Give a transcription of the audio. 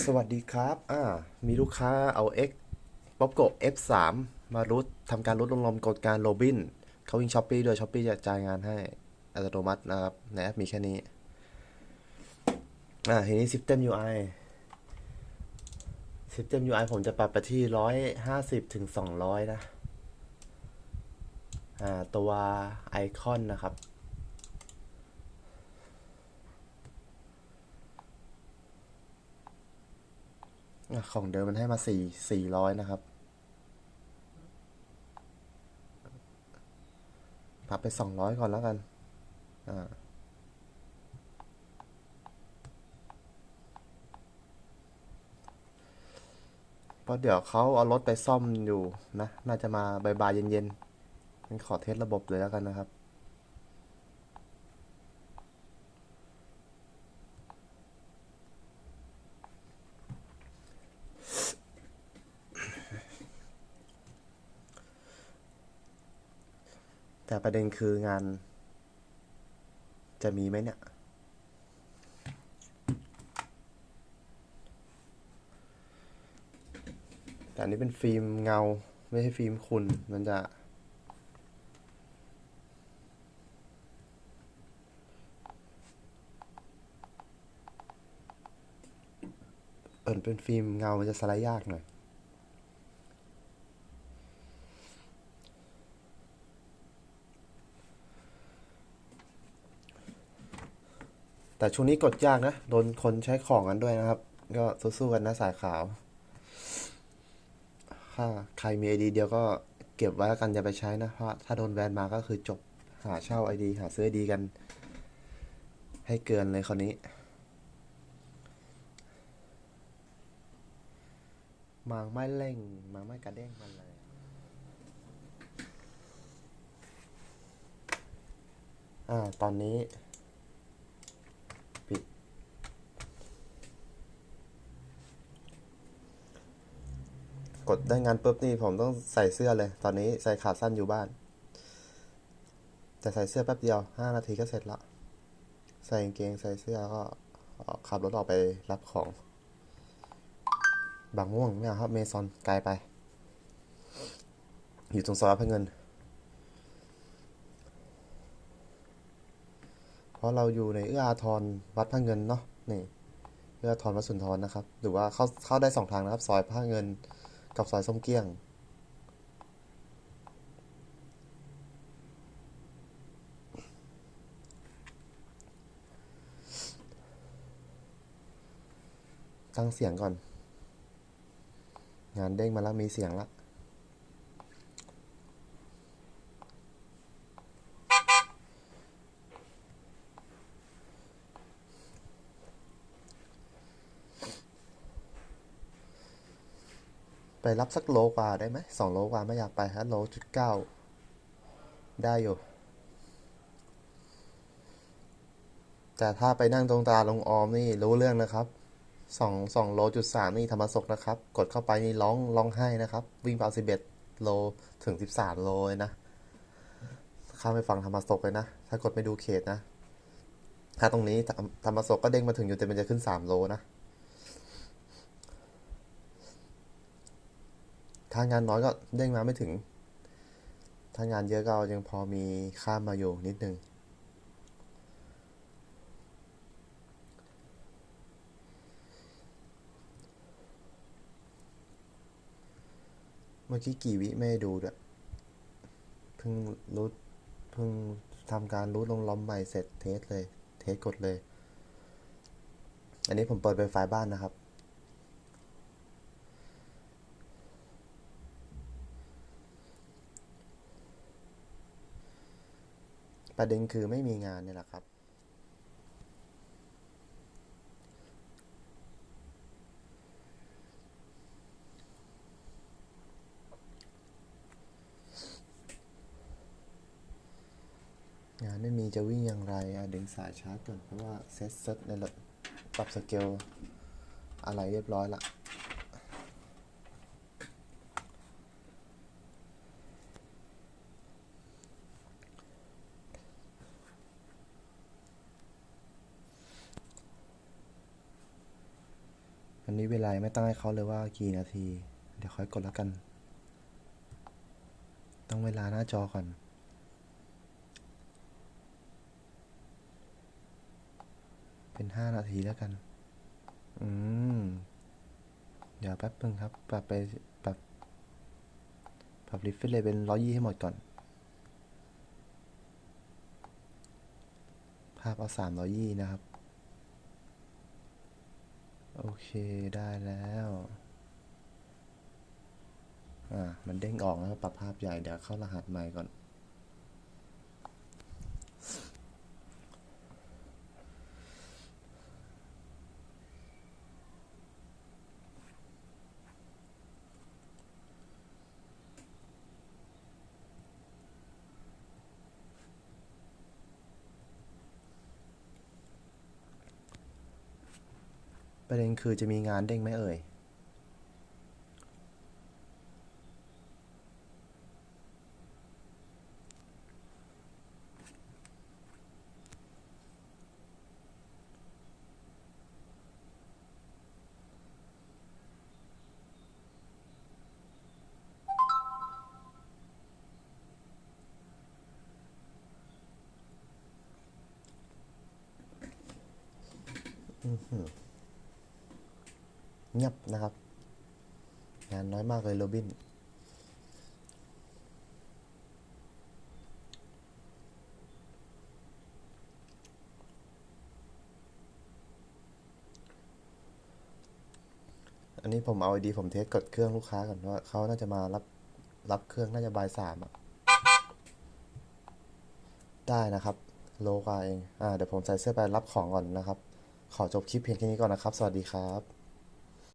สวัสดีครับ อ่า มีลูกค้าเอา X ป๊อปโก F3 มารุดทำการรุดลงลมกดการโรบิน เขาวิ่งช้อปปี้โดยช้อปปี้จะจ่ายงานให้อัตโนมัตินะครับ ในแอปมีแค่นี้ อ่า ทีนี้ System UI System UI ผมจะปรับไปที่ 150 ถึง 200 นะ อ่า ตัวไอคอนนะครับ ของเดิมมันให้มาสี่สี่ร้อยนะครับปรับไปสองร้อยก่อนแล้วกัน อ่าเพราะเดี๋ยวเขาเอารถไปซ่อมอยู่นะ น่าจะมาบ่ายๆเย็นๆงั้นขอเทสระบบเลยแล้วกันนะครับ แต่ประเด็นคืองาน จะมีไหมเนี่ย แต่อันนี้เป็นฟิล์มเงา ไม่ใช่ฟิล์มคุณ มันจะเปิดเป็นฟิล์มเงา มันจะสไลด์ยากหน่อย แต่ช่วงนี้กดยากนะ โดนคนใช้ของกันด้วยนะครับ ก็สู้ๆกันนะสายขาว ถ้าใครมีไอดีเดียวก็เก็บไว้แล้วกันอย่าไปใช้นะ เพราะถ้าโดนแบนมาก็คือจบหาเช่าไอดีหาซื้อไอดีกัน ให้เกินเลยคนนี้ มางไม่เร่งมางไม่กระเด้งมันเลยอ่าตอนนี้ กดได้งานปุ๊บนี่ผมต้องใส่เสื้อเลย ตอนนี้ใส่ขาสั้นอยู่บ้าน แต่ใส่เสื้อแป๊บเดียวห้านาทีก็เสร็จละ ใส่กางเกงใส่เสื้อก็ขับรถออกไปรับของ บางม่วงไม่เอาครับเมซอนไกลไป อยู่ตรงซอยพระเงิน เพราะเราอยู่ในเอื้ออาทรวัดพระเงินเนาะนี่เอื้ออาทรวัดสุนทรนะครับ หรือว่าเข้าเข้าได้สองทางนะครับ ซอยพระเงิน กับสายส้มเกี้ยง ตั้งเสียงก่อน งานเด้งมาแล้วมีเสียงละ ไปรับสักโลกว่าได้ไหมสองโลกว่าไม่อยากไปฮะโลจุดเก้าได้อยู่ แต่ถ้าไปนั่งตรงตาลงออมนี่รู้เรื่องนะครับสองสองโลจุดสามนี่ธรรมศกนะครับ กดเข้าไปนี่ร้องร้องไห้นะครับ วิ่งไปสิบเอ็ดโลถึงสิบสามโลเลยนะข้ามไปฟังธรรมศกเลยนะ ถ้ากดไม่ดูเขตนะ ถ้าตรงนี้ธรรมธรรมศกก็เด้งมาถึงอยู่แต่มันจะขึ้นสามโลนะ ถ้างานน้อยก็เด้งมาไม่ถึง ถ้างานเยอะก็ยังพอมีข้ามมาอยู่นิดนึง เมื่อกี้กี่วิไม่ดูด้วย เพิ่งรูทเพิ่งทำการรูทลงล้อมใหม่เสร็จเทสเลย เทสกดเลย อันนี้ผมเปิดเป็นไฟล์บ้านนะครับ ประเด็นคือไม่มีงานเนี่ยแหละครับ งานไม่มีจะวิ่งอย่างไรอะดึงสายชาร์จก่อนเพราะว่าเซตเซตในระบบปรับสเกลอะไรเรียบร้อยละ นนี้เวลาไม่ตั้งให้เขาเลยว่ากี่นาที เดี๋ยวค่อยกดแล้วกันต้องเวลาหน้าจอก่อน เป็นห้านาทีแล้วกัน อืม เดี๋ยวแป๊บนึงครับ ปรับไปปรับปรับรีเฟรชเลยเป็นร้อยยี่ให้หมดก่อน ภาพเอาสามร้อยยี่นะครับ โอเคได้แล้วอ่ามันเด้งออกแล้วปรับภาพใหญ่เดี๋ยวเข้ารหัสใหม่ก่อน ประเด็นคือจะมีงานเด้งไหมเอ่ย เงียบนะครับ งานน้อยมากเลยโรบิน อันนี้ผมเอาไอดีผมเทสกดเครื่องลูกค้าก่อนว่าเขาน่าจะมารับรับเครื่องน่าจะบ่ายสามอะได้นะครับ โลกาเอง อ่า เดี๋ยวผมใส่เสื้อไปรับของก่อนนะครับ ขอจบคลิปเพียงแค่นี้ก่อนนะครับ สวัสดีครับ